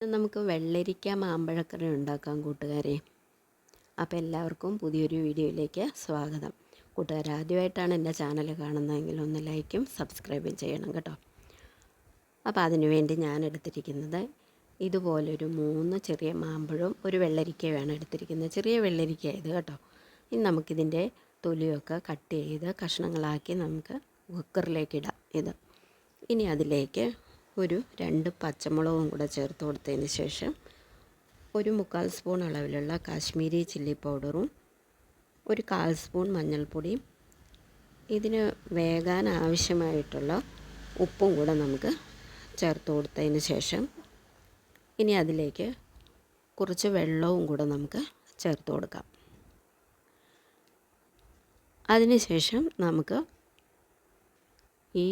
നമുക്ക് വെള്ളരിക്ക മാമ്പഴക്കറി ഉണ്ടാക്കാം കൂട്ടുകാരെ. അപ്പോൾ എല്ലാവർക്കും പുതിയൊരു വീഡിയോയിലേക്ക് സ്വാഗതം. കൂട്ടുകാർ ആദ്യമായിട്ടാണ് എന്റെ ചാനൽ കാണുന്നതെങ്കിൽ ഒന്ന് ലൈക്കും സബ്സ്ക്രൈബും ചെയ്യണം കേട്ടോ. അപ്പോൾ അതിനുവേണ്ടി ഞാൻ എടുത്തിരിക്കുന്നത് ഇതുപോലൊരു മൂന്ന് ചെറിയ മാമ്പഴവും ഒരു വെള്ളരിക്കയുമാണ് എടുത്തിരിക്കുന്നത്. ചെറിയ വെള്ളരിക്ക ഇത് കേട്ടോ. ഇനി നമുക്കിതിന്റെ തൊലിയൊക്കെ കട്ട് ചെയ്ത് കഷ്ണങ്ങളാക്കി നമുക്ക് കുക്കറിലേക്ക് ഇടാം ഇത്. ഇനി അതിലേക്ക് ഒരു രണ്ട് പച്ചമുളകും കൂടെ ചേർത്ത് കൊടുത്തതിന് ശേഷം ഒരു മുക്കാൽ സ്പൂൺ അളവിലുള്ള കാശ്മീരി ചില്ലി പൗഡറും ഒരു കാൽ സ്പൂൺ മഞ്ഞൾപ്പൊടിയും ഇതിന് വേകാൻ ആവശ്യമായിട്ടുള്ള ഉപ്പും കൂടെ നമുക്ക് ചേർത്ത് കൊടുത്തതിന് ശേഷം ഇനി അതിലേക്ക് കുറച്ച് വെള്ളവും കൂടെ നമുക്ക് ചേർത്ത് കൊടുക്കാം. അതിനുശേഷം നമുക്ക് ഈ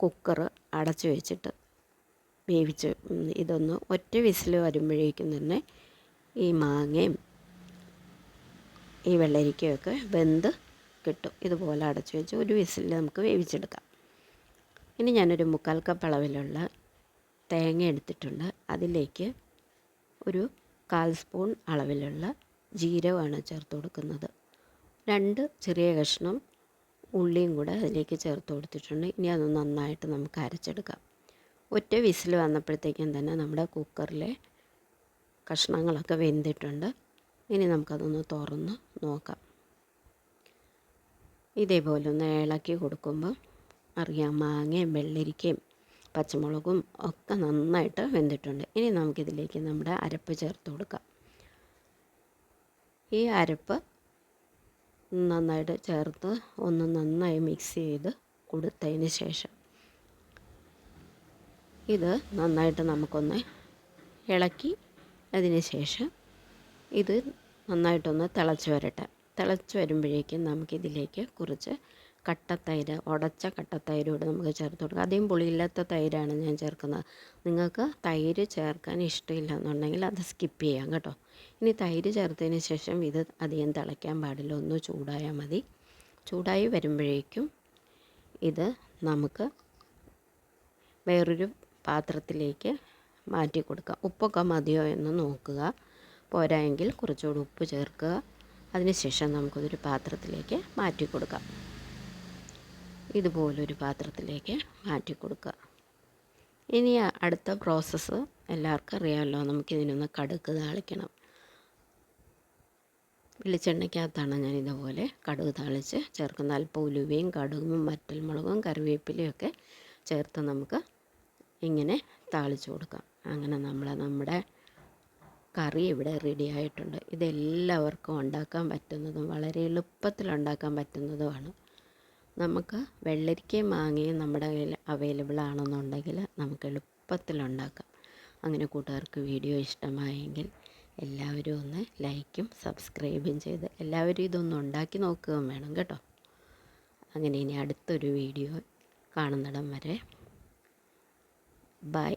കുക്കർ അടച്ചു വെച്ചിട്ട് വേവിച്ച് ഇതൊന്ന് ഒറ്റ വിസിൽ വരുമ്പോഴേക്കും തന്നെ ഈ മാങ്ങയും ഈ വെള്ളരിക്കയൊക്കെ വെന്ത് കിട്ടും. ഇതുപോലെ അടച്ചു വെച്ച് ഒരു വിസിൽ നമുക്ക് വേവിച്ചെടുക്കാം. ഇനി ഞാനൊരു മുക്കാൽ കപ്പ് അളവിലുള്ള തേങ്ങ എടുത്തിട്ടുണ്ട്. അതിലേക്ക് ഒരു കാൽ സ്പൂൺ അളവിലുള്ള ജീരകമാണ് ചേർത്ത് കൊടുക്കുന്നത്. രണ്ട് ചെറിയ കഷ്ണം ഉള്ളിയും കൂടെ അതിലേക്ക് ചേർത്ത് കൊടുത്തിട്ടുണ്ട്. ഇനി അത് നന്നായിട്ട് നമുക്ക് അരച്ചെടുക്കാം. ഒറ്റ വിസിൽ വന്നപ്പോഴത്തേക്കും തന്നെ നമ്മുടെ കുക്കറിലെ കഷ്ണങ്ങളൊക്കെ വെന്തിട്ടുണ്ട്. ഇനി നമുക്കതൊന്ന് തുറന്ന് നോക്കാം. ഇതേപോലെ ഒന്ന് ഇളക്കി കൊടുക്കുമ്പോൾ അറിയാം മാങ്ങയും വെള്ളരിക്കയും പച്ചമുളകും ഒക്കെ നന്നായിട്ട് വെന്തിട്ടുണ്ട്. ഇനി നമുക്കിതിലേക്ക് നമ്മുടെ അരപ്പ് ചേർത്ത് കൊടുക്കാം. ഈ അരപ്പ് നന്നായിട്ട് ചേർത്ത് ഒന്ന് നന്നായി മിക്സ് ചെയ്ത് കൊടുത്തതിന് ശേഷം ഇത് നന്നായിട്ട് നമുക്കൊന്ന് ഇളക്കി അതിന് ശേഷം ഇത് നന്നായിട്ടൊന്ന് തിളച്ച് വരട്ടെ. തിളച്ച് വരുമ്പോഴേക്കും നമുക്കിതിലേക്ക് കുറച്ച് കട്ടത്തൈര് ഉടച്ച കട്ടത്തൈരോട് നമുക്ക് ചേർത്ത് കൊടുക്കാം. അധികം പുളിയില്ലാത്ത തൈരാണ് ഞാൻ ചേർക്കുന്നത്. നിങ്ങൾക്ക് തൈര് ചേർക്കാൻ ഇഷ്ടമില്ല എന്നുണ്ടെങ്കിൽ അത് സ്കിപ്പ് ചെയ്യാം കേട്ടോ. ഇനി തൈര് ചേർത്തതിന് ശേഷം ഇത് അധികം തിളയ്ക്കാൻ പാടില്ല. ഒന്ന് ചൂടായാൽ മതി. ചൂടായി വരുമ്പോഴേക്കും ഇത് നമുക്ക് വേറൊരു പാത്രത്തിലേക്ക് മാറ്റി കൊടുക്കുക. ഉപ്പൊക്കെ മതിയോ എന്ന് നോക്കുക. പോരായെങ്കിൽ കുറച്ചുകൂടി ഉപ്പ് ചേർക്കുക. അതിനുശേഷം നമുക്കതൊരു പാത്രത്തിലേക്ക് മാറ്റി കൊടുക്കാം. ഇതുപോലൊരു പാത്രത്തിലേക്ക് മാറ്റി കൊടുക്കുക. ഇനി അടുത്ത പ്രോസസ്സ് എല്ലാവർക്കും അറിയാമല്ലോ. നമുക്കിതിനൊന്ന് കടുക്ക് താളിക്കണം. വെളിച്ചെണ്ണയ്ക്കകത്താണ് ഞാൻ ഇതുപോലെ കടുക് താളിച്ച് ചേർക്കുന്നത്. അല്പം ഉലുവയും കടുകും വറ്റൽമുളകും കറിവേപ്പിലയും ഒക്കെ ചേർത്ത് നമുക്ക് ഇങ്ങനെ താളിച്ചു കൊടുക്കാം. അങ്ങനെ നമ്മൾ നമ്മുടെ കറി ഇവിടെ റെഡി ആയിട്ടുണ്ട്. ഇതെല്ലാവർക്കും ഉണ്ടാക്കാൻ പറ്റുന്നതും വളരെ എളുപ്പത്തിൽ ഉണ്ടാക്കാൻ പറ്റുന്നതുമാണ്. നമുക്ക് വെള്ളരിക്കയും മാങ്ങയും നമ്മുടെ കയ്യിൽ അവൈലബിൾ ആണെന്നുണ്ടെങ്കിൽ നമുക്ക് എളുപ്പത്തിൽ ഉണ്ടാക്കാം. അങ്ങനെ കൂട്ടുകാർക്ക് വീഡിയോ ഇഷ്ടമായെങ്കിൽ എല്ലാവരും ഒന്ന് ലൈക്കും സബ്സ്ക്രൈബും ചെയ്ത് എല്ലാവരും ഇതൊന്ന് ഉണ്ടാക്കി നോക്കുകയും വേണം കേട്ടോ. അങ്ങനെ ഇനി അടുത്തൊരു വീഡിയോ കാണുന്നിടം വരെ Bye.